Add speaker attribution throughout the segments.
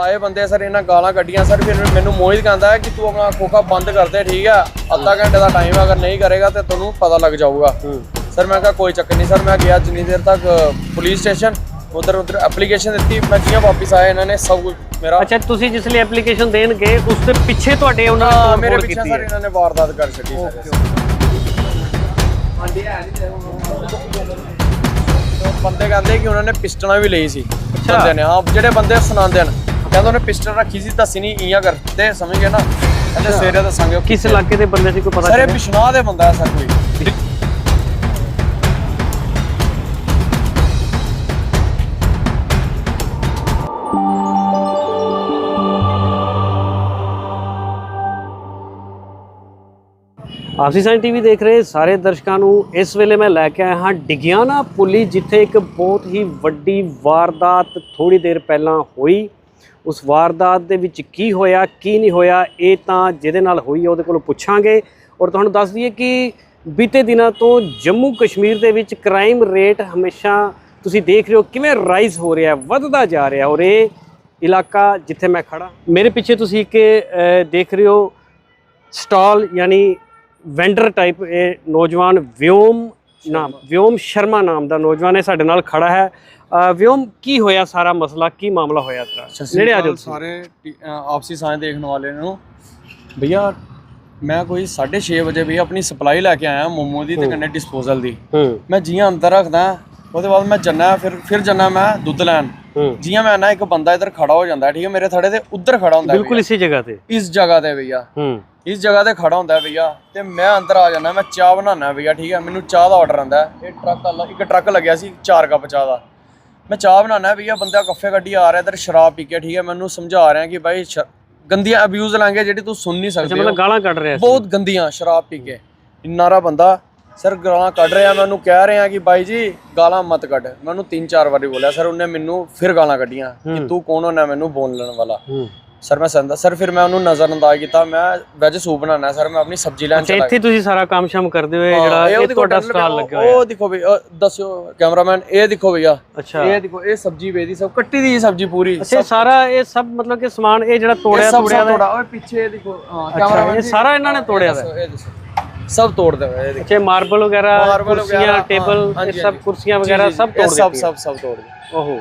Speaker 1: ਆਏ ਬੰਦੇ ਸਰ ਇਹਨਾਂ ਗਾਲਾਂ ਕੱਢੀਆਂ ਸਰ ਫਿਰ ਮੈਨੂੰ ਮੋਹਿਤ ਕਹਿੰਦਾ ਕਿ ਤੂੰ ਆਪਣਾ ਖੋਖਾ ਬੰਦ ਕਰ ਦੇ ਠੀਕ ਆ? ਅੱਧਾ ਘੰਟੇ ਦਾ ਟਾਈਮ ਅਗਰ ਨਹੀਂ ਕਰੇਗਾ ਤੇ ਤੁਹਾਨੂੰ ਪਤਾ ਲੱਗ ਜਾਊਗਾ। ਸਰ ਮੈਂ ਕਿਹਾ ਕੋਈ ਚੱਕਰ ਨਹੀਂ ਸਰ ਮੈਂ ਗਿਆ ਜਿੰਨੀ ਦੇਰ ਤੱਕ ਪੁਲਿਸ ਸਟੇਸ਼ਨ ਉਧਰ ਉਧਰ ਐਪਲੀਕੇਸ਼ਨ ਦਿੱਤੀ ਮੈਂ ਜਿਵੇਂ ਵਾਪਸ ਆਇਆ ਇਹਨਾਂ ਨੇ ਸਭ ਕੁਝ ਮੇਰਾ
Speaker 2: ਅੱਛਾ ਤੁਸੀਂ ਜਿਸ ਲਈ ਐਪਲੀਕੇਸ਼ਨ ਦੇਣ ਗਏ ਉਸ ਦੇ ਪਿੱਛੇ ਤੁਹਾਡੇ ਉਹਨਾਂ ਨੇ
Speaker 1: ਮੇਰੇ ਪਿੱਛੇ ਸਰ ਇਹਨਾਂ ਨੇ ਵਾਰਦਾਤ ਕਰ ਛੱਡੀ ਸਰ। ਬੰਦੇ ਕਹਿੰਦੇ ਕਿ ਉਹਨਾਂ ਨੇ ਪਿਸਟਲਾਂ ਵੀ ਲਈ ਸੀ ਬੰਦੇ ਨੇ ਹਾਂ ਜਿਹੜੇ ਬੰਦੇ ਸੁਣਾਉਂਦੇ ਨੇ ਕਹਿੰਦੇ ਉਹਨੇ ਪਿਸਟਲ ਰੱਖੀ ਸੀ ਦੱਸੀ ਨਹੀਂ ਇਆਂ ਕਰਦੇ ਸਮਝ ਗਏ ਨਾ? ਕਹਿੰਦੇ ਸਵੇਰੇ ਦੱਸਾਂਗੇ
Speaker 2: ਕਿਸ ਇਲਾਕੇ ਦੇ ਬੰਦੇ ਸੀ ਕੋਈ ਪਤਾ
Speaker 1: ਸਰ ਇਹ ਦੇ ਬੰਦਾ ਹੈ ਸਰ ਕੋਈ।
Speaker 2: ਆਪਸੀ ਸਾਈਨ ਟੀਵੀ ਦੇਖ ਰਹੇ ਸਾਰੇ ਦਰਸ਼ਕਾਂ ਨੂੰ। ਇਸ ਵੇਲੇ ਮੈਂ ਲੈ ਕੇ ਆਇਆ ਹਾਂ ਡਿਗਿਆਨਾ ਪੁਲੀ ਜਿੱਥੇ ਇੱਕ ਬਹੁਤ ਹੀ ਵੱਡੀ ਵਾਰਦਾਤ ਥੋੜੀ ਦੇਰ ਪਹਿਲਾਂ ਹੋਈ। ਉਸ ਵਾਰਦਾਤ ਦੇ ਵਿੱਚ ਕੀ ਹੋਇਆ ਕੀ ਨਹੀਂ ਹੋਇਆ ਇਹ ਤਾਂ ਜਿਹਦੇ ਨਾਲ ਹੋਈ ਉਹਦੇ ਕੋਲੋਂ ਪੁੱਛਾਂਗੇ। ਔਰ ਤੁਹਾਨੂੰ ਦੱਸ ਦਈਏ ਕਿ ਬੀਤੇ ਦਿਨਾਂ ਤੋਂ ਜੰਮੂ ਕਸ਼ਮੀਰ ਦੇ ਵਿੱਚ ਕ੍ਰਾਈਮ ਰੇਟ ਹਮੇਸ਼ਾ ਤੁਸੀਂ ਦੇਖ ਰਹੇ ਹੋ ਕਿਵੇਂ ਰਾਈਜ਼ ਹੋ ਰਿਹਾ ਵੱਧਦਾ ਜਾ ਰਿਹਾ। ਔਰ ਇਹ ਇਲਾਕਾ ਜਿੱਥੇ ਮੈਂ ਖੜਾ ਮੇਰੇ ਪਿੱਛੇ ਤੁਸੀਂ ਇੱਕ ਦੇਖ ਰਹੇ ਹੋ ਸਟਾਲ ਯਾਨੀ ਵੈਂਡਰ ਟਾਈਪ ਇਹ ਨੌਜਵਾਨ ਵਿਓਮ ਨਾਮ ਵਿਓਮ ਸ਼ਰਮਾ ਨਾਮ ਦਾ ਨੌਜਵਾਨ ਹੈ ਸਾਡੇ ਨਾਲ ਖੜਾ ਹੈ। ਵਿਓਮ ਕੀ ਹੋਇਆ ਸਾਰਾ ਮਸਲਾ? ਕੀ ਮਾਮਲਾ ਹੋਇਆ ਤੇਰਾ? ਨੇੜੇ ਆ ਜਾਓ ਤੁਸੀਂ।
Speaker 1: ਸਾਰੇ ਆਪਸੀ ਸਾਂਝ ਦੇਖਣ ਵਾਲੇ ਨੂੰ। ਭਈਆ ਮੈਂ ਕੋਈ 6:30 ਵਜੇ ਵੀ ਆਪਣੀ ਸਪਲਾਈ ਲੈ ਕੇ ਆਇਆ ਮੋਮੋ ਦੀ ਤੇ ਕੰਨੇ ਡਿਸਪੋਜ਼ਲ ਦੀ। ਮੈਂ ਜੀਆਂ ਅੰਦਰ ਰੱਖਦਾ ਉਹਦੇ ਬਾਅਦ ਮੈਂ ਜੰਨਾ ਫਿਰ ਫਿਰ ਜੰਨਾ ਮੈਂ ਦੁੱਧ ਲੈਣ। ਜੀਆਂ ਮੈਂ ਨਾ ਇੱਕ ਬੰਦਾ ਇੱਧਰ ਖੜਾ ਹੋ ਜਾਂਦਾ ਠੀਕ ਹੈ ਮੇਰੇ ਥੜੇ ਦੇ ਉੱਧਰ ਖੜਾ ਹੁੰਦਾ
Speaker 2: ਬਿਲਕੁਲ ਇਸੇ ਜਗ੍ਹਾ ਤੇ?
Speaker 1: ਇਸ ਜਗ੍ਹਾ ਤੇ ਭਈਆ। ਇਸ ਜਗ੍ਹਾ ਤੇ ਖੜਾ ਹੁੰਦਾ ਭਈਆ ਤੇ ਮੈਂ ਅੰਦਰ ਆ ਜਾਂਦਾ ਮੈਂ ਚਾਹ ਬਣਾਉਣਾ ਭਈਆ ਠੀਕ ਹੈ ਮੈਨੂੰ ਚਾਹ ਦਾ ਆਰਡਰ ਆਂਦਾ ਇਹ ਟਰੱਕ ਇੱਕ ਟਰੱਕ ਲੱਗਿਆ ਸੀ 4 ਕੱਪ ਚਾਹ ਦਾ। ਮੈਂ ਚਾਹ ਬਣਾਉਣਾ ਭਈਆ ਬੰਦਾ ਕੱਫੇ ਗੱਡੀ ਆ ਰਿਹਾ ਇੱਧਰ ਸ਼ਰਾਬ ਪੀ ਕੇ ਠੀਕ ਹੈ ਮੈਨੂੰ ਸਮਝਾ ਰਿਹਾ ਕਿ ਭਾਈ ਗੰਦੀਆਂ ਅਬਿਊਜ਼ ਲਾਂਗੇ ਜਿਹੜੀ ਤੂੰ ਸੁਣ ਨਹੀਂ ਸਕਦੇ
Speaker 2: ਮਤਲਬ ਗਾਲਾਂ ਕੱਢ ਰਿਹਾ
Speaker 1: ਬਹੁਤ ਗੰਦੀਆਂ ਸ਼ਰਾਬ ਪੀ ਕੇ। ਇੰਨਾਰਾ ਬੰਦਾ ਸਰ ਗਾਲਾਂ ਕੱਢ ਰਿਹਾ ਮੈਂ ਉਹਨੂੰ ਕਹਿ ਰਿਹਾ ਕਿ ਬਾਈ ਜੀ ਗਾਲਾਂ ਮਤ ਕੱਢ। ਮੈਂ ਉਹਨੂੰ ਤਿੰਨ ਚਾਰ ਵਾਰੀ ਬੋਲਿਆ ਸਰ ਉਹਨੇ ਮੈਨੂੰ ਫਿਰ ਗਾਲਾਂ ਕੱਢੀਆਂ ਕਿ ਤੂੰ ਕੌਣ ਹੋਣਾ ਮੈਨੂੰ ਬੋਲਣ ਵਾਲਾ। ਸਰ ਮੈਂ ਸੰਦਾ ਸਰ ਫਿਰ ਮੈਂ ਉਹਨੂੰ ਨਜ਼ਰ ਅੰਦਾਜ਼ ਕੀਤਾ। ਮੈਂ ਵੈਜ ਸੂਪ ਬਣਾਉਣਾ ਸਰ ਮੈਂ ਆਪਣੀ ਸਬਜ਼ੀ ਲੈਣ ਚਲਾ
Speaker 2: ਇੱਥੇ ਤੁਸੀਂ ਸਾਰਾ ਕੰਮ ਸ਼ਾਮ ਕਰਦੇ ਹੋਏ ਜਿਹੜਾ
Speaker 1: ਇਹ
Speaker 2: ਤੁਹਾਡਾ ਸਟਾਲ ਲੱਗਿਆ ਹੋਇਆ।
Speaker 1: ਉਹ ਦੇਖੋ ਵੀ ਉਹ ਦੱਸਿਓ ਕੈਮਰਾਮੈਨ ਇਹ ਦੇਖੋ ਭਈਆ।
Speaker 2: ਅੱਛਾ।
Speaker 1: ਇਹ ਦੇਖੋ ਇਹ ਸਬਜ਼ੀ ਵੇਦੀ ਸਭ ਕੱਟੀ ਦੀ ਸਬਜ਼ੀ ਪੂਰੀ।
Speaker 2: ਅੱਛਾ ਸਾਰਾ ਇਹ ਸਭ ਮਤਲਬ ਕਿ ਸਮਾਨ ਇਹ ਜਿਹੜਾ ਤੋੜਿਆ
Speaker 1: ਸਭ
Speaker 2: ਤੋੜਿਆ ਦਾ
Speaker 1: ਓਏ ਪਿੱਛੇ ਦੇਖੋ ਹਾਂ ਕੈਮਰਾਮੈਨ
Speaker 2: ਇਹ ਸਾਰਾ ਇਹਨਾਂ ਨੇ ਤੋੜਿਆ ਦਾ
Speaker 1: ਇਹ ਦੱਸੋ। ਸਭ ਤੋੜ ਦੇ ਇਹ ਦੇਖੋ।
Speaker 2: ਮਾਰਬਲ ਵਗੈਰਾ ਕੁਰਸੀਆਂ ਟੇਬਲ ਇਹ ਸਭ। ਕੁਰਸੀਆਂ ਵਗੈਰਾ ਸਭ ਤੋੜ
Speaker 1: ਸਭ
Speaker 2: ਦਿੱਤੀਆਂ।
Speaker 1: ਸਭ ਸਭ ਤੋੜ
Speaker 2: ਓਹੋ।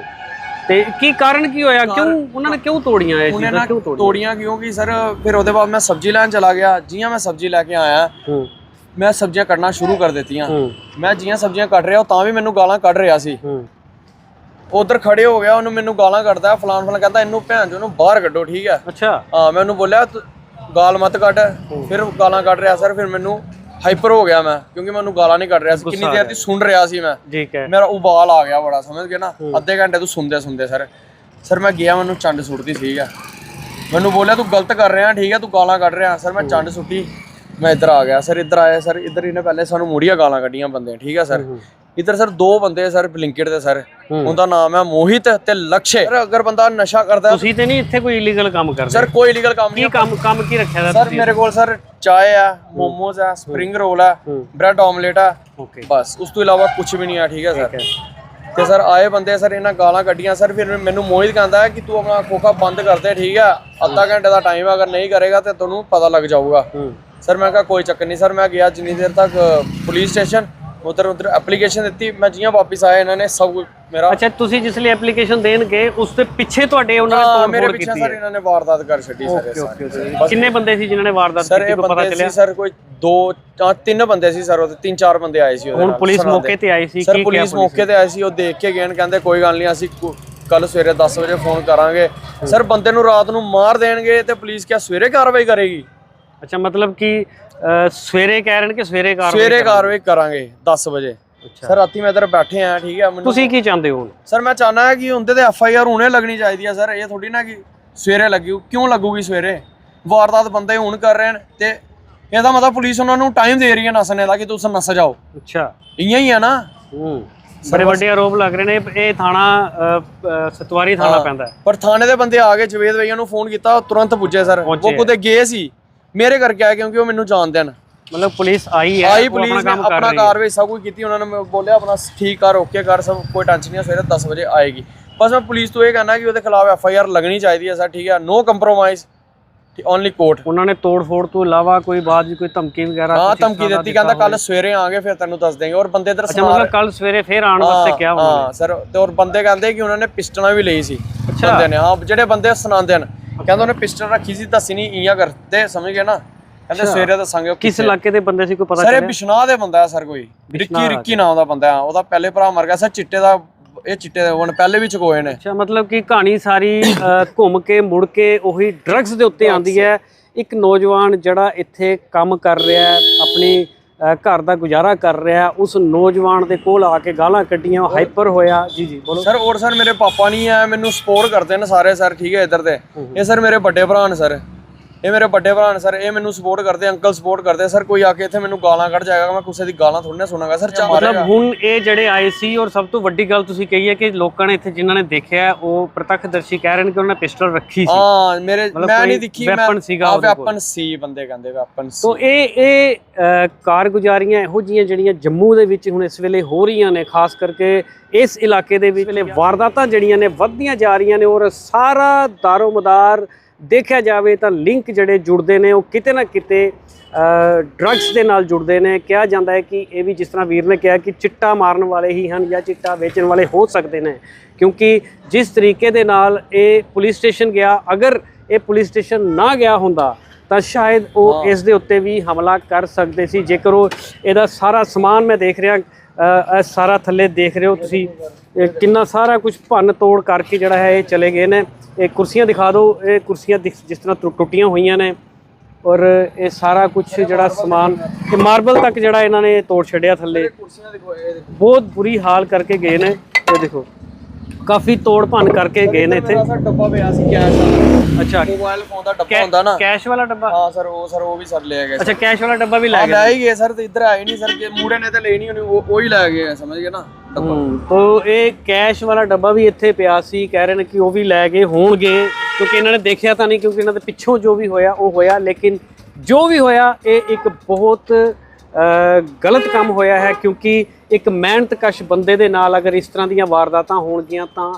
Speaker 2: ਤੇ ਕੀ ਕਾਰਨ ਕੀ ਹੋਇਆ? ਕਿਉਂ ਉਹਨਾਂ ਨੇ ਕਿਉਂ ਤੋੜੀਆਂ ਇਹ ਚੀਜ਼ਾਂ? ਕਿਉਂ ਤੋੜੀਆਂ?
Speaker 1: ਤੋੜੀਆਂ ਕਿਉਂਕਿ ਸਰ ਫਿਰ ਉਹਦੇ ਬਾਅਦ ਮੈਂ ਸਬਜ਼ੀ ਲੈਣ ਚਲਾ ਗਿਆ। ਜੀਆਂ ਮੈਂ ਸਬਜ਼ੀ ਲੈ ਕੇ ਆਇਆ। ਮੈਂ ਸਬਜ਼ੀਆਂ ਕੱਟਣਾ ਸ਼ੁਰੂ ਕਰ ਦਿੱਤੀਆਂ। ਮੈਂ ਜੀਆਂ ਸਬਜ਼ੀਆਂ ਕੱਟ ਰਿਹਾ ਉਹ ਤਾਂ ਵੀ ਮੈਨੂੰ ਗਾਲਾਂ ਕੱਢ ਰਿਹਾ ਸੀ। ਉਧਰ ਖੜੇ ਹੋ ਗਿਆ ਉਹਨੂੰ ਮੈਨੂੰ ਗਾਲਾਂ ਕੱਢਦਾ ਫਲਾਨ ਫਲਾਨ ਕਹਿੰਦਾ ਇਹਨੂੰ ਭੈਣ ਚੋਂ ਨੂੰ ਬਾਹਰ ਕੱਢੋ ਠੀਕ ਹੈ?
Speaker 2: ਅੱਛਾ।
Speaker 1: ਹਾਂ ਮੈਂ ਉਹਨੂੰ ਬੋਲਿਆ ਗਾਲ ਮਤ ਕੱਢ। ਫਿਰ ਗਾਲਾਂ ਕੱਢ ਰਿਹਾ ਸਰ ਫਿਰ ਮੈਨੂੰ ਹਾਈਪਰ ਹੋ ਗਿਆ ਮੈਂ ਕਿਉਂਕਿ ਮੈਂ ਉਹਨੂੰ ਗਾਲਾਂ ਨਹੀਂ ਕੱਢ ਰਿਹਾ ਸੀ ਕਿੰਨੀ ਦੇਰ ਦੀ ਸੁਣ ਰਿਹਾ ਸੀ ਮੈਂ।
Speaker 2: ਠੀਕ ਹੈ।
Speaker 1: ਮੇਰਾ ਉਬਾਲ ਆ ਗਿਆ ਬੜਾ ਸਮਝ ਗਏ ਨਾ? ਅੱਧੇ ਘੰਟੇ ਤੋਂ ਸੁਣਦੇ ਸੁਣਦੇ ਸਰ। ਸਰ ਮੈਂ ਗਿਆ ਮੈਨੂੰ ਚੰਡ ਸੁੱਟਦੀ ਆ ਮੈਨੂੰ ਬੋਲਿਆ ਤੂੰ ਗਲਤ ਕਰ ਰਿਹਾ ਠੀਕ ਆ ਤੂੰ ਗਾਲਾਂ ਕੱਢ ਰਿਹਾ। ਸਰ ਮੈਂ ਚੰਡ ਸੁੱਟੀ ਮੈਂ ਇੱਧਰ ਆ ਗਿਆ। ਸਰ ਇੱਧਰ ਆਇਆ ਸਰ ਇੱਧਰ ਇਹਨੇ ਪਹਿਲੇ ਸਾਨੂੰ ਮੁੜੀਆਂ ਗਾਲਾਂ ਕੱਢੀਆਂ ਬੰਦੇ ਠੀਕ ਆ ਸਰ। ਇੱਧਰ ਸਰ ਦੋ ਬੰਦੇ ਸਰ ਬਲਿੰਕਟ ਦੇ ਸਰ। ਉਹਦਾ ਨਾਮ ਹੈ ਮੋਹਿਤ ਤੇ ਲਕਸ਼ੇ। ਸਰ ਅਗਰ ਬੰਦਾ ਨਸ਼ਾ ਕਰਦਾ ਹੈ,
Speaker 2: ਤੁਸੀਂ ਤੇ ਨਹੀਂ ਇੱਥੇ ਕੋਈ ਇਲੀਗਲ ਕੰਮ ਕਰਦੇ?
Speaker 1: ਸਰ ਕੋਈ ਲੀਗਲ ਕੰਮ ਨਹੀਂ
Speaker 2: ਕੀ ਕੰਮ ਕੰਮ ਕੀ ਰੱਖਿਆ ਦਾ
Speaker 1: ਸਰ ਮੇਰੇ ਕੋਲ ਸਰ ਚਾय ਆ ਮੋਮੋਜ਼ ਆ ਸਪਰਿੰਗ ਰੋਲ ਆ ਬ੍ਰੈਡ ਆਮਲੇਟ ਆ।
Speaker 2: ਓਕੇ।
Speaker 1: ਬਸ ਉਸ ਤੋਂ ਇਲਾਵਾ ਕੁਝ ਵੀ ਨਹੀਂ ਆ ਠੀਕ ਹੈ ਸਰ। ਤੇ ਸਰ ਆਏ ਬੰਦੇ ਸਰ ਇਹਨਾਂ ਗਾਲਾਂ ਕੱਢੀਆਂ। ਸਰ ਫਿਰ ਮੈਨੂੰ ਮੋਹਿਤ ਕਹਿੰਦਾ ਹੈ ਕਿ ਤੂੰ ਆਪਣਾ ਖੋਖਾ ਬੰਦ ਕਰ ਦੇ ਠੀਕ ਆ। ਅੱਧਾ ਘੰਟੇ ਦਾ ਟਾਈਮ ਅਗਰ ਨਹੀਂ ਕਰੇਗਾ ਤੇ ਤੁਹਾਨੂੰ ਪਤਾ ਲੱਗ ਜਾਊਗਾ।
Speaker 2: ਹੂੰ।
Speaker 1: ਸਰ ਮੈਂ ਕਿਹਾ ਕੋਈ ਚੱਕਰ ਨਹੀਂ। ਸਰ ਮੈਂ ਗਿਆ ਜਿੰਨੀ ਦੇਰ ਤੱਕ ਪੁਲਿਸ ਸਟੇਸ਼ਨ ਉਧਰ ਉਧਰ ਐਪਲੀਕੇਸ਼ਨ ਦਿੱਤੀ ਮੈਂ ਜੀਆਂ ਵਾਪਸ ਆਇਆ ਇਹਨਾਂ ਨੇ ਸਭ ਕੁਝ ਮੇਰਾ
Speaker 2: ਅੱਛਾ ਤੁਸੀਂ ਜਿਸ ਲਈ ਐਪਲੀਕੇਸ਼ਨ ਦੇਣ ਗਏ ਉਸ ਦੇ ਪਿੱਛੇ ਤੁਹਾਡੇ ਉਹਨਾਂ ਨੇ
Speaker 1: ਹਾਂ,
Speaker 2: ਤੋੜ
Speaker 1: ਮੇਰੇ ਪਿੱਛੇ
Speaker 2: ਕੀਤੀ
Speaker 1: ਸਰ
Speaker 2: ਹੈ।
Speaker 1: ਇਹਨਾਂ ਨੇ ਵਾਰਦਾਤ ਕਰ ਛੱਡੀ ਸਰ ਸਾਰੀ।
Speaker 2: ਕਿੰਨੇ ਬੰਦੇ ਸੀ ਜਿਨ੍ਹਾਂ ਨੇ ਵਾਰਦਾਤ
Speaker 1: ਸਰ
Speaker 2: ਕੀਤੀ
Speaker 1: ਇਹ
Speaker 2: ਪਤਾ
Speaker 1: ਬੰਦੇ
Speaker 2: ਚੱਲਿਆ?
Speaker 1: ਸੀ ਸਰ ਕੋਈ ਦੋ ਜਾਂ ਤਿੰਨ ਬੰਦੇ ਸੀ ਸਰ ਉਹ ਤਿੰਨ ਚਾਰ ਬੰਦੇ ਆਏ ਸੀ ਉਹਦੇ
Speaker 2: ਹੁਣ
Speaker 1: ਨਾਲ,
Speaker 2: ਪੁਲਿਸ
Speaker 1: ਸੁਣਾਉਂਦੇ।
Speaker 2: ਮੌਕੇ ਤੇ ਆਈ ਸੀ
Speaker 1: ਸਰ
Speaker 2: ਕਿਹਾ
Speaker 1: ਪੁਲਿਸ ਮੌਕੇ ਤੇ ਆਈ ਸੀ ਉਹ ਦੇਖ ਕੇ ਗਏ ਨੇ ਕਹਿੰਦੇ ਕੋਈ ਗੱਲ ਨਹੀਂ ਅਸੀਂ ਕੱਲ ਸਵੇਰੇ 10 ਵਜੇ ਫੋਨ ਕਰਾਂਗੇ। ਸਰ ਬੰਦੇ ਨੂੰ ਰਾਤ ਨੂੰ ਮਾਰ ਦੇਣਗੇ ਤੇ ਪੁਲਿਸ ਕਿਆ ਸਵੇਰੇ ਕਾਰਵਾਈ ਕਰੇਗੀ?
Speaker 2: ਅੱਛਾ ਮਤਲਬ ਕਿ ਸਵੇਰੇ ਕਹਿ ਰਹੇ ਨੇ ਕਿ ਸਵੇਰੇ ਕਾਰਵਾਈ
Speaker 1: ਸਵੇਰੇ ਕਾਰਵਾਈ ਕਰਾਂਗੇ 10 ਵਜੇ।
Speaker 2: ਅੱਛਾ।
Speaker 1: ਸਰ ਰਾਤੀ ਮੈਂ ਇੱਧਰ ਬੈਠੇ ਆ ਠੀਕ ਹੈ ਮੈਨੂੰ
Speaker 2: ਤੁਸੀਂ ਕੀ ਚਾਹੁੰਦੇ ਹੋ
Speaker 1: ਸਰ ਮੈਂ ਚਾਹਨਾ ਹੈ ਕਿ ਹੁੰਦੇ ਤੇ ਐਫ ਆਈ ਆਰ ਹੁਣੇ ਲੱਗਣੀ ਚਾਹੀਦੀ ਹੈ ਸਰ। ਇਹ ਥੋੜੀ ਨਾ ਕਿ ਸਵੇਰੇ ਲੱਗੀ ਕਿਉਂ ਲੱਗੂਗੀ ਸਵੇਰੇ? ਵਾਰਦਾਤ ਬੰਦੇ ਹੁਣ ਕਰ ਰਹੇ ਨੇ ਤੇ ਇਹਦਾ ਮਤਲਬ ਪੁਲਿਸ ਉਹਨਾਂ ਨੂੰ ਟਾਈਮ ਦੇ ਰਹੀ ਹੈ ਨਸਣੇ ਦਾ ਕਿ ਤੁਸੀਂ ਨਸ ਜਾਓ।
Speaker 2: ਅੱਛਾ।
Speaker 1: ਇਆਂ ਹੀ ਹੈ ਨਾ।
Speaker 2: ਹੂੰ। ਬੜੇ ਵੱਡੇ ਆਰੋਪ ਲੱਗ ਰਹੇ ਨੇ ਇਹ ਥਾਣਾ ਸਤਵਾਰੀ ਥਾਣਾ ਪੈਂਦਾ
Speaker 1: ਪਰ ਥਾਣੇ ਦੇ ਬੰਦੇ ਆ ਗਏ ਜਵੇਦ ਭਈਆ ਨੂੰ ਫੋਨ ਕੀਤਾ ਤੁਰੰਤ ਪੁੱਜੇ ਸਰ। ਉਹ। ਕੁਦੇ ਗਏ ਸੀ। ਮੇਰੇ ਕਰਕੇ ਆਏ ਕਿਉਂਕਿ ਉਹ ਮੈਨੂੰ ਜਾਣਦੇ ਨੇ
Speaker 2: ਮਤਲਬ ਪੁਲਿਸ ਆਈ ਹੈ
Speaker 1: ਆਈ ਪੁਲਿਸ ਨੇ ਆਪਣਾ ਕਾਰਵਾਈ ਸਭ ਕੁਝ ਕੀਤੀ ਉਹਨਾਂ ਨੇ ਬੋਲਿਆ ਆਪਣਾ ਠੀਕ ਕਰ ਓਕੇ ਕਰ ਸਭ ਕੋਈ ਟੈਨਸ਼ਨ ਨਹੀਂ ਸਵੇਰੇ 10 ਵਜੇ ਆਏਗੀ। ਬਸ ਮੈਂ ਪੁਲਿਸ ਤੋਂ ਇਹ ਕਹਿਣਾ ਕਿ ਉਹਦੇ ਖਿਲਾਫ ਐਫ ਆਈ ਆਰ ਲੱਗਣੀ ਚਾਹੀਦੀ ਹੈ ਸਰ ਠੀਕ ਹੈ ਨੋ ਕੰਪਰੋਮਾਈਜ਼ ਓਨਲੀ ਕੋਰਟ
Speaker 2: ਉਹਨਾਂ ਨੇ ਤੋੜ ਫੋੜ ਤੋਂ ਇਲਾਵਾ ਕੋਈ ਬਾਅਦ ਵੀ ਕੋਈ ਧਮਕੀ ਵਗੈਰਾ
Speaker 1: ਹਾਂ ਧਮਕੀ ਦਿੱਤੀ ਕਹਿੰਦਾ ਕੱਲ ਸਵੇਰੇ ਆਵਾਂਗੇ ਫਿਰ ਤੈਨੂੰ ਦੱਸ ਦੇਂਗੇ ਔਰ ਬੰਦੇ ਇਧਰ
Speaker 2: ਅੱਛਾ ਮਤਲਬ ਕੱਲ ਸਵੇਰੇ ਫੇਰ ਆਉਣ ਵਾਸਤੇ ਕਿਹਾ ਉਹਨਾਂ ਨੇ
Speaker 1: ਹਾਂ ਸਰ ਤੇ ਔਰ ਬੰਦੇ ਕਹਿੰਦੇ ਕਿ ਉਹਨਾਂ ਨੇ ਪਿਸਟਲਾਂ ਵੀ ਲਈ ਸੀ ਬੰਦੇ ਨੇ ਹਾਂ ਜਿਹੜੇ ਬੰਦੇ ਸੁਣਾਉਂਦੇ ਨੇ ਕਹਿੰਦੇ ਉਹਨੇ ਪਿਸਟਲ ਰੱਖੀ ਸੀ ਦੱਸੀ ਨਹੀਂ ਇਆਂ ਕਰਦੇ ਸਮਝ ਗਏ ਨਾ? ਕਹਿੰਦੇ ਸਵੇਰੇ ਦੱਸਾਂਗੇ ਉਹ
Speaker 2: ਕਿਸ ਇਲਾਕੇ ਦੇ ਬੰਦੇ ਸੀ ਕੋਈ ਪਤਾ
Speaker 1: ਸਰ ਇਹ ਬਿਸ਼ਨਾਹ ਦੇ ਬੰਦਾ ਹੈ ਸਰ ਕੋਈ। ਰਿੱਕੀ ਰਿੱਕੀ ਨਾਮ ਦਾ ਬੰਦਾ ਹੈ। ਉਹਦਾ ਪਹਿਲੇ ਭਰਾ ਮਰ ਗਿਆ ਸਰ ਚਿੱਟੇ ਦਾ ਇਹ ਚਿੱਟੇ ਦੇ ਹੁਣ ਪਹਿਲੇ ਵੀ ਚੁਕੋਏ ਨੇ।
Speaker 2: ਅੱਛਾ ਮਤਲਬ ਕਿ ਕਹਾਣੀ ਸਾਰੀ ਘੁੰਮ ਕੇ ਮੁੜ ਕੇ ਉਹੀ ਡਰੱਗਸ ਦੇ ਉੱਤੇ ਆਉਂਦੀ ਹੈ। ਇੱਕ ਨੌਜਵਾਨ ਜਿਹੜਾ ਇੱਥੇ ਕੰਮ ਕਰ ਰਿਹਾ ਹੈ ਆਪਣੀ ਘਰ ਦਾ ਗੁਜ਼ਾਰਾ ਕਰ ਰਿਹਾ ਉਸ ਨੌਜਵਾਨ ਦੇ ਕੋਲ ਆ ਕੇ ਗਾਲਾਂ ਕੱਢੀਆਂ ਹਾਈਪਰ ਹੋਇਆ। ਜੀ ਜੀ ਬੋਲੋ।
Speaker 1: ਸਰ ਔਰ ਸਰ ਮੇਰੇ ਪਾਪਾ ਨਹੀਂ ਆ ਮੈਨੂੰ ਸਪੋਰਟ ਕਰਦੇ ਨੇ ਸਾਰੇ ਸਰ ਠੀਕ ਹੈ ਇੱਧਰ ਦੇ। ਇਹ ਸਰ ਮੇਰੇ ਵੱਡੇ ਭਰਾ ਨੇ ਸਰ ਇਹ ਮੇਰੇ ਵੱਡੇ ਭਰਾ ਨੇ ਸਰ ਇਹ ਮੈਨੂੰ ਸਪੋਰਟ ਕਰਦੇ ਅੰਕਲ ਸਪੋਰਟ ਕਰਦੇ। ਸਰ ਕੋਈ ਆ ਕੇ ਇੱਥੇ ਮੈਨੂੰ ਗਾਲਾਂ ਕੱਢ ਜਾਏਗਾ ਮੈਂ ਕਿਸੇ ਦੀ ਗਾਲਾਂ ਥੋੜੀ ਨਾ ਸੁਣਾਂਗਾ। ਸਰ ਚਾ
Speaker 2: ਮਤਲਬ ਹੁਣ ਇਹ ਜਿਹੜੇ ਆਏ ਸੀ ਔਰ ਸਭ ਤੋਂ ਵੱਡੀ ਗੱਲ ਤੁਸੀਂ ਕਹੀ ਹੈ ਕਿ ਲੋਕਾਂ ਨੇ ਇੱਥੇ ਜਿਨ੍ਹਾਂ ਨੇ ਦੇਖਿਆ ਉਹ ਪ੍ਰਤੱਖਦਰਸ਼ੀ ਕਹਿ ਰਹੇ ਨੇ ਕਿ ਉਹਨਾਂ ਨੇ ਪਿਸਟਲ ਰੱਖੀ ਸੀ।
Speaker 1: ਹਾਂ ਮੇਰੇ ਮੈਂ ਨਹੀਂ ਦੇਖੀ ਮੈਂ
Speaker 2: weapon ਸੀਗਾ ਕੋਲ।
Speaker 1: ਵੈਪਨ ਸੀ ਬੰਦੇ ਕਹਿੰਦੇ ਵੈਪਨ ਸੀ।
Speaker 2: ਤੋ ਇਹ ਇਹ ਕਾਰਗੁਜ਼ਾਰੀਆਂ ਇਹੋ ਜੀਆਂ ਜਿਹੜੀਆਂ ਜੰਮੂ ਦੇ ਵਿੱਚ ਹੁਣ ਇਸ ਵੇਲੇ ਹੋ ਰਹੀਆਂ ਨੇ ਖਾਸ ਕਰਕੇ ਇਸ ਇਲਾਕੇ ਦੇ ਵਿੱਚ। ਵਾਰਦਾਤਾਂ ਜਿਹੜੀਆਂ ਨੇ ਵੱਧਦੀਆਂ ਜਾ ਰਹੀਆਂ ਨੇ ਔਰ ਸਾਰਾ ਦਾਰੋਮਦਾਰ ਦੇਖਿਆ ਜਾਵੇ ਤਾਂ ਲਿੰਕ ਜਿਹੜੇ ਜੁੜਦੇ ਨੇ ਉਹ ਕਿਤੇ ਨਾ ਕਿਤੇ ਡਰੱਗਸ ਦੇ ਨਾਲ ਜੁੜਦੇ ਨੇ। ਕਿਹਾ ਜਾਂਦਾ ਹੈ ਕਿ ਇਹ ਵੀ ਜਿਸ ਤਰ੍ਹਾਂ ਵੀਰ ਨੇ ਕਿਹਾ ਕਿ ਚਿੱਟਾ ਮਾਰਨ ਵਾਲੇ ਹੀ ਹਨ ਜਾਂ ਚਿੱਟਾ ਵੇਚਣ ਵਾਲੇ ਹੋ ਸਕਦੇ ਨੇ। ਕਿਉਂਕਿ ਜਿਸ ਤਰੀਕੇ ਦੇ ਨਾਲ ਇਹ ਪੁਲਿਸ ਸਟੇਸ਼ਨ ਗਿਆ ਅਗਰ ਇਹ ਪੁਲਿਸ ਸਟੇਸ਼ਨ ਨਾ ਗਿਆ ਹੁੰਦਾ ਤਾਂ ਸ਼ਾਇਦ ਉਹ ਇਸ ਦੇ ਉੱਤੇ ਵੀ ਹਮਲਾ ਕਰ ਸਕਦੇ ਸੀ। ਜੇਕਰ ਉਹ ਇਹਦਾ ਸਾਰਾ ਸਮਾਨ ਮੈਂ ਦੇਖ ਰਿਹਾ ਇਹ ਸਾਰਾ ਥੱਲੇ ਦੇਖ ਰਹੇ ਹੋ ਤੁਸੀਂ। ਕਿੰਨਾ ਸਾਰਾ ਕੁਝ ਭੰਨ ਤੋੜ ਕਰਕੇ ਜਿਹੜਾ ਹੈ ਇਹ ਚਲੇ ਗਏ ਨੇ। ਇਹ ਕੁਰਸੀਆਂ ਦਿਖਾ ਦਿਓ। ਇਹ ਕੁਰਸੀਆਂ ਜਿਸ ਤਰ੍ਹਾਂ ਟੁੱਟੀਆਂ ਹੋਈਆਂ ਨੇ। ਔਰ ਇਹ ਸਾਰਾ ਕੁਝ ਜਿਹੜਾ ਸਮਾਨ ਇਹ ਮਾਰਬਲ ਤੱਕ ਜਿਹੜਾ ਇਹਨਾਂ ਨੇ ਤੋੜ ਛੱਡਿਆ ਥੱਲੇ। ਬਹੁਤ ਬੁਰੀ ਹਾਲ ਕਰਕੇ ਗਏ ਨੇ। ਇਹ ਦੇਖੋ। ਕਾਫੀ ਤੋੜ ਭੰਨ ਕਰਕੇ ਗਏ ਨੇ ਇੱਥੇ।
Speaker 1: ਸਰ ਡੱਬਾ ਪਿਆ ਸੀ ਕੈਸ਼ ਦਾ
Speaker 2: ਅੱਛਾ।
Speaker 1: ਮੋਬਾਈਲ ਫੋਨ ਦਾ ਡੱਬਾ ਹੁੰਦਾ ਨਾ।
Speaker 2: ਕੈਸ਼ ਵਾਲਾ ਡੱਬਾ?
Speaker 1: ਹਾਂ ਸਰ ਉਹ ਸਰ ਉਹ ਵੀ ਸਰ ਲੈ ਗਏ
Speaker 2: ਅੱਛਾ ਕੈਸ਼ ਵਾਲਾ ਡੱਬਾ ਵੀ ਲੈ
Speaker 1: ਆ
Speaker 2: ਗਏ
Speaker 1: ਲੈ ਹੀ ਗਏ ਸਰ ਤੇ ਇੱਧਰ ਆਏ ਨਹੀਂ ਸਰ ਕਿ ਮੂੜੇ ਨੇ ਤੇ ਲੈਣੀ ਹੋਣੀ ਉਹ ਉਹ ਹੀ ਲੈ ਗਏ ਸਮਝ ਗਏ ਨਾ ਡੱਬਾ।
Speaker 2: ਤੋ ਇਹ ਕੈਸ਼ ਵਾਲਾ ਡੱਬਾ ਵੀ ਇੱਥੇ ਪਿਆ ਸੀ ਕਹਿ ਰਹੇ ਨੇ ਕਿ ਉਹ ਵੀ ਲੈ ਗਏ ਹੋਣਗੇ ਕਿਉਂਕਿ ਇਹਨਾਂ ਨੇ ਦੇਖਿਆ ਤਾਂ ਨਹੀਂ ਕਿਉਂਕਿ ਇਹਨਾਂ ਦੇ ਪਿੱਛੋਂ ਜੋ ਵੀ ਹੋਇਆ ਉਹ ਹੋਇਆ ਲੇਕਿਨ ਜੋ ਵੀ ਹੋਇਆ ਇਹ ਇੱਕ ਬਹੁਤ ਗਲਤ ਕੰਮ ਹੋਇਆ ਹੈ ਕਿਉਂਕਿ ਇੱਕ ਮਿਹਨਤਕਸ਼ ਬੰਦੇ ਦੇ ਨਾਲ ਅਗਰ ਇਸ ਤਰ੍ਹਾਂ ਦੀਆਂ ਵਾਰਦਾਤਾਂ ਹੋਣਗੀਆਂ ਤਾਂ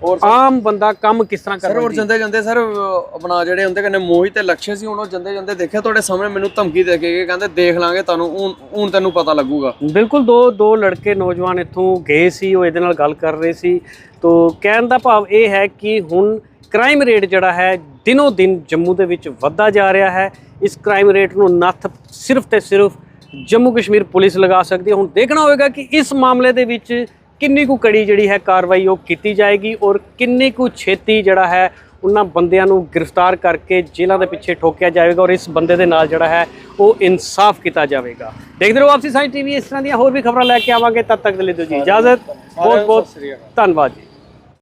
Speaker 1: ਹੋਰ
Speaker 2: ਆਮ ਬੰਦਾ ਕੰਮ ਕਿਸ ਤਰ੍ਹਾਂ
Speaker 1: ਸਰ ਹੋਰ ਜਾਂਦੇ ਜਾਂਦੇ ਸਰ ਆਪਣਾ ਜਿਹੜੇ ਹੁੰਦੇ ਕਹਿੰਦੇ ਮੋਹਿਤ ਤੇ ਲਕਸ਼ੇ ਸੀ ਹੁਣ ਉਹ ਜਾਂਦੇ ਜਾਂਦੇ ਦੇਖਿਆ ਤੁਹਾਡੇ ਸਾਹਮਣੇ ਮੈਨੂੰ ਧਮਕੀ ਦੇ ਕੇ ਕਹਿੰਦੇ ਦੇਖ ਲਾਂਗੇ ਤੁਹਾਨੂੰ ਹੁਣ ਹੁਣ ਤੈਨੂੰ ਪਤਾ ਲੱਗੂਗਾ।
Speaker 2: ਬਿਲਕੁਲ ਦੋ ਦੋ ਲੜਕੇ ਨੌਜਵਾਨ ਇੱਥੋਂ ਗਏ ਸੀ ਉਹ ਇਹਦੇ ਨਾਲ ਗੱਲ ਕਰ ਰਹੇ ਸੀ। ਤੋ ਕਹਿਣ ਦਾ ਭਾਵ ਇਹ ਹੈ ਕਿ ਹੁਣ ਕ੍ਰਾਈਮ ਰੇਟ ਜਿਹੜਾ ਹੈ ਦਿਨੋ ਦਿਨ ਜੰਮੂ ਦੇ ਵਿੱਚ ਵੱਧਦਾ ਜਾ ਰਿਹਾ ਹੈ। ਇਸ ਕ੍ਰਾਈਮ ਰੇਟ ਨੂੰ ਨੱਥ ਸਿਰਫ ਤੇ ਸਿਰਫ ਜੰਮੂ ਕਸ਼ਮੀਰ ਪੁਲਿਸ ਲਗਾ ਸਕਦੀ ਹੈ। ਹੁਣ ਦੇਖਣਾ ਹੋਵੇਗਾ ਕਿ ਇਸ ਮਾਮਲੇ ਦੇ ਵਿੱਚ ਕਿੰਨੀ ਕੁ ਕੜੀ ਜਿਹੜੀ ਹੈ ਕਾਰਵਾਈ ਉਹ ਕੀਤੀ ਜਾਏਗੀ ਔਰ ਕਿੰਨੀ ਕੁ ਛੇਤੀ ਜਿਹੜਾ ਹੈ ਉਹਨਾਂ ਬੰਦਿਆਂ ਨੂੰ ਗ੍ਰਿਫਤਾਰ ਕਰਕੇ ਜੇਲ੍ਹਾਂ ਦੇ ਪਿੱਛੇ ਠੋਕਿਆ ਜਾਵੇਗਾ ਔਰ ਇਸ ਬੰਦੇ ਦੇ ਨਾਲ ਜਿਹੜਾ ਹੈ ਉਹ ਇਨਸਾਫ ਕੀਤਾ ਜਾਵੇਗਾ। ਦੇਖਦੇ ਰਹੋ ਆਪਸੀ ਸਾਈ ਟੀਵੀ ਇਸ ਤਰ੍ਹਾਂ ਦੀਆਂ ਹੋਰ ਵੀ ਖਬਰਾਂ ਲੈ ਕੇ ਆਵਾਂਗੇ। ਤਦ ਤੱਕ ਦੇ ਲਈ ਦਿਓ ਜੀ ਇਜਾਜ਼ਤ। ਬਹੁਤ ਬਹੁਤ ਧੰਨਵਾਦ ਜੀ।